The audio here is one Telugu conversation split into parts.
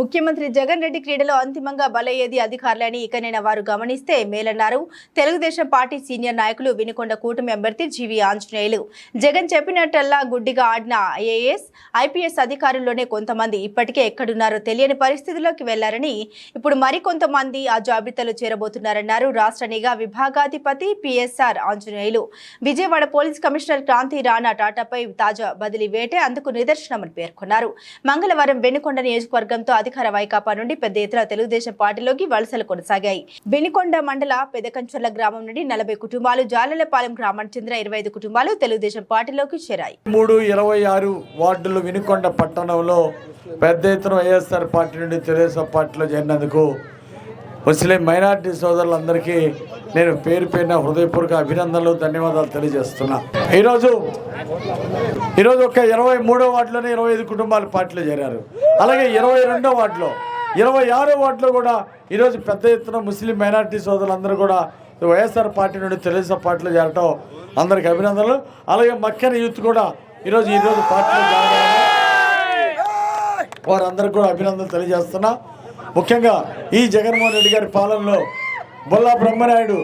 ముఖ్యమంత్రి జగన్ రెడ్డి క్రీడలో అంతిమంగా బలయ్యేది అధికారులని ఇకనైనా వారు గమనిస్తే మేలన్నారు. తెలుగుదేశం పార్టీ సీనియర్ నాయకులు వినుకొండ కూటమి అభ్యర్థి జీవి ఆంజనేయులు. జగన్ చెప్పినట్టల్లా గుడ్డిగా ఆడిన ఐఏఎస్ ఐపీఎస్ అధికారుల్లోనే కొంతమంది ఇప్పటికే ఎక్కడున్నారో తెలియని పరిస్థితిలోకి వెళ్ళారని ఇప్పుడు మరికొంతమంది ఆ జాబితాలో చేరబోతున్నారన్నారు రాష్ట్ర నిఘా విభాగాధిపతి PSR Anjaneyulu. Vijayawada police commissioner Kranti Rana టాటాపై తాజా బదిలీ వేటే అందుకు నిదర్శనమని పేర్కొన్నారు. మంగళవారం వెనుకొండ నియోజకవర్గంతో అధికార వైకాపా నుండి పెద్ద ఎత్తున తెలుగుదేశం పార్టీలోకి వలసలు కొనసాగాయి. వెనుకొండ మండల పెదకంచర్ల గ్రామం నుండి నలభై కుటుంబాలు జాలలపాలెం గ్రామానికి చెందిన ఇరవై ఐదు కుటుంబాలు తెలుగుదేశం పార్టీలోకి చేరాయి. మూడు ఇరవై ఆరు వార్డులు వినుకొండ పట్టణంలో పెద్ద ఎత్తున వైఎస్ఆర్ పార్టీ నుండి తెలుగుదేశం పార్టీలో చేరినందుకు ముస్లిం మైనార్టీ సోదరులందరికీ నేను పేరు పేరిన హృదయపూర్వక అభినందనలు ధన్యవాదాలు తెలియజేస్తున్నా. ఈరోజు ఈరోజు ఒక ఇరవై మూడో వార్డులోనే ఇరవై ఐదు కుటుంబాలు పార్టీలో చేరారు. అలాగే ఇరవై రెండో వార్డులో ఇరవై ఆరో వార్డులో కూడా ఈరోజు పెద్ద ఎత్తున ముస్లిం మైనార్టీ సోదరులందరూ కూడా వైఎస్ఆర్ పార్టీ నుండి తెలుగుదేశం పార్టీలో చేరటం అందరికి అభినందనలు. అలాగే మక్కన యూత్ కూడా ఈరోజు ఈరోజు పార్టీలో చేరడం. వారందరికీ కూడా అభినందనలు తెలియజేస్తున్నా. ముఖ్యంగా ఈ జగన్మోహన్ రెడ్డి గారి పాలనలో బొల్లా బ్రహ్మనాయుడు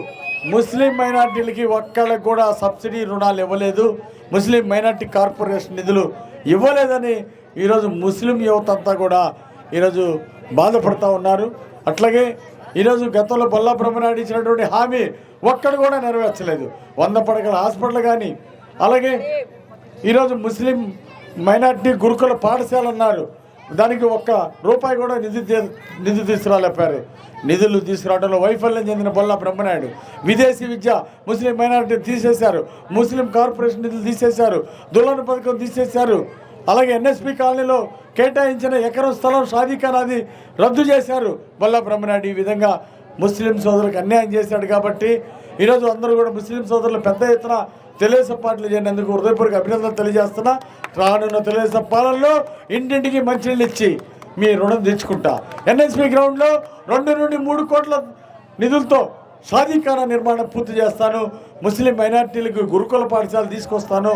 ముస్లిం మైనార్టీలకి ఒక్కళ్ళకి కూడా సబ్సిడీ రుణాలు ఇవ్వలేదు ముస్లిం మైనార్టీ కార్పొరేషన్ నిధులు ఇవ్వలేదని ఈరోజు ముస్లిం యువత అంతా కూడా ఈరోజు బాధపడుతూ ఉన్నారు. అట్లాగే ఈరోజు గతంలో బొల్లా బ్రహ్మనాయుడు ఇచ్చినటువంటి హామీ ఒక్కడు కూడా నెరవేర్చలేదు. వంద పడకల హాస్పిటల్ కానీ అలాగే ఈరోజు ముస్లిం మైనార్టీ గురుకుల పాఠశాల అన్నారు. దానికి ఒక్క రూపాయి కూడా నిధి నిధి తీసుకురాలేపారు నిధులు తీసుకురావడంలో వైఫల్యం చెందిన బొల్లా బ్రహ్మనాయుడు. విదేశీ విద్య ముస్లిం మైనారిటీ తీసేశారు. ముస్లిం కార్పొరేషన్ నిధులు తీసేశారు. దుల్హన్ పథకం తీసేశారు. అలాగే ఎన్ఎస్పి కాలనీలో కేటాయించిన ఎకరం స్థలం షాదీఖానాది రద్దు చేశారు. బొల్లా బ్రహ్మనాయుడు ఈ విధంగా ముస్లిం సోదరులకు అన్యాయం చేశాడు కాబట్టి ఈరోజు అందరూ కూడా ముస్లిం సోదరులు పెద్ద ఎత్తున తెలుగుదేశం పార్టీలు చేరినందుకు హృదయపూర్వక అభినందనలు తెలియజేస్తున్నా. రానున్న తెలుగుదేశం పాలనలో ఇంటింటికి మంచినీళ్ళు ఇచ్చి మీ రుణం తెచ్చుకుంటా. ఎన్ఎస్పి గ్రౌండ్లో రెండు నుండి మూడు కోట్ల నిధులతో షాదీఖానా నిర్మాణం పూర్తి చేస్తాను. ముస్లిం మైనార్టీలకు గురుకుల పాఠశాల తీసుకొస్తాను.